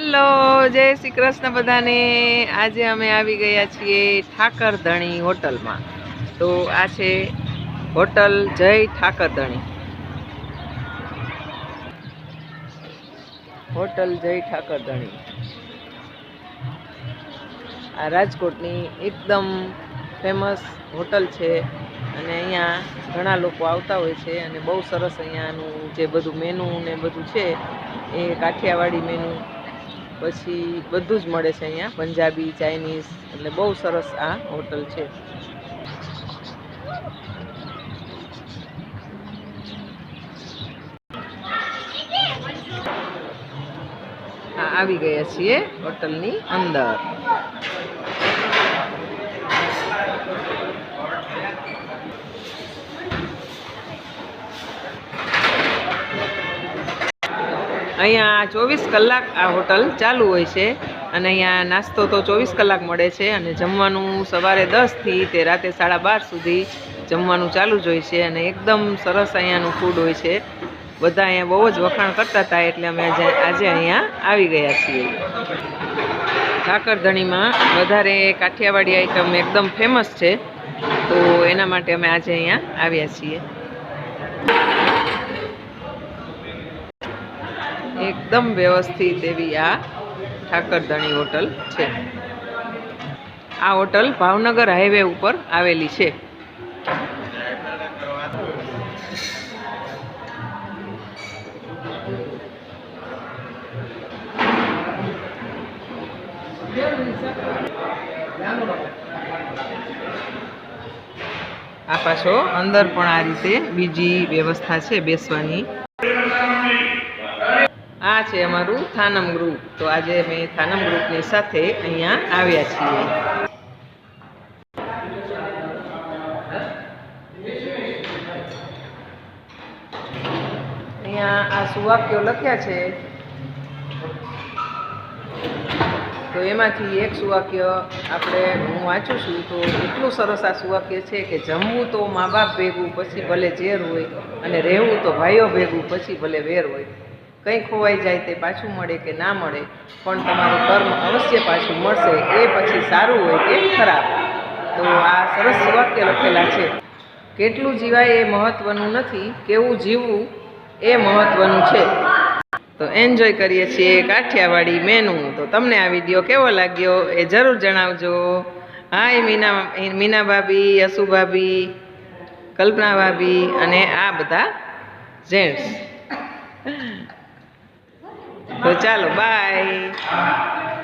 Hello, જય શ્રી કૃષ્ણ બધાને. આજે અમે આવી ગયા છીએ ઠાકરધણી હોટલમાં. તો આ છે હોટલ જય ઠાકરધણી. હોટલ જય ઠાકરધણી. આ રાજકોટની એકદમ ફેમસ હોટલ છે અને અહીંયા ઘણા લોકો આવતા હોય છે અને બહુ સરસ અહીંયાનું જે બધું મેનુ ને બધું છે એ કાઠિયાવાડી મેનુ પછી બધું જ મળે છે અહીંયા. પંજાબી, ચાઇનીઝ, એટલે બહુ સરસ આ હોટલ છે. આવી ગયા છીએ હોટલની અંદર. અહીંયા ચોવીસ કલાક આ હોટલ ચાલુ હોય છે અને અહીંયા નાસ્તો તો ચોવીસ કલાક મળે છે અને જમવાનું સવારે દસથી તે રાતે સાડા બાર સુધી જમવાનું ચાલુ જ હોય છે અને એકદમ સરસ અહીંયાનું ફૂડ હોય છે. બધા અહીંયા બહુ જ વખાણ કરતા હતા એટલે અમે આજે અહીંયા આવી ગયા છીએ. ઠાકરધણીમાં વધારે કાઠિયાવાડી આઈટમ એકદમ ફેમસ છે. તો એના માટે અમે આજે અહીંયા આવ્યા છીએ. એકદમ વ્યવસ્થિત એવી આ ઠાકરધણી હોટલ છે. આ હોટલ ભાવનગર હાઈવે ઉપર આવેલી છે. આ પાછો અંદર પણ આ રીતે બીજી વ્યવસ્થા છે બેસવાની. આ છે અમારું થાનમ ગ્રુપ. તો આજે અમે થાનમ ગ્રુપની સાથે અહીંયા આવ્યા છીએ. અહીંયા આ સુવાક્યો લખ્યા છે. તો એમાંથી એક સુવાક્ય આપણે હું વાંચું છું, તો એટલું સરસ આ સુવાક્ય છે કે જમવું તો મા બાપ ભેગું, પછી ભલે ઝેર હોય અને રહેવું તો ભાઈઓ ભેગું, પછી ભલે વેર હોય. કંઈ ખોવાઈ જાય તે પાછું મળે કે ના મળે, પણ તમારું કર્મ અવશ્ય પાછું મળશે, એ પછી સારું હોય કે ખરાબ. તો આ સરસ વાક્ય લખેલા છે. કેટલું જીવાય એ મહત્વનું નથી, કેવું જીવવું એ મહત્વનું છે. તો એન્જોય કરીએ છીએ કાઠિયાવાડી મેનુ. તો તમને આ વીડિયો કેવો લાગ્યો એ જરૂર જણાવજો. હાય મીના મીના ભાભી યસુ ભાભી, કલ્પના ભાભી અને આ બધા જેન્ટ્સ તો ચાલો બાય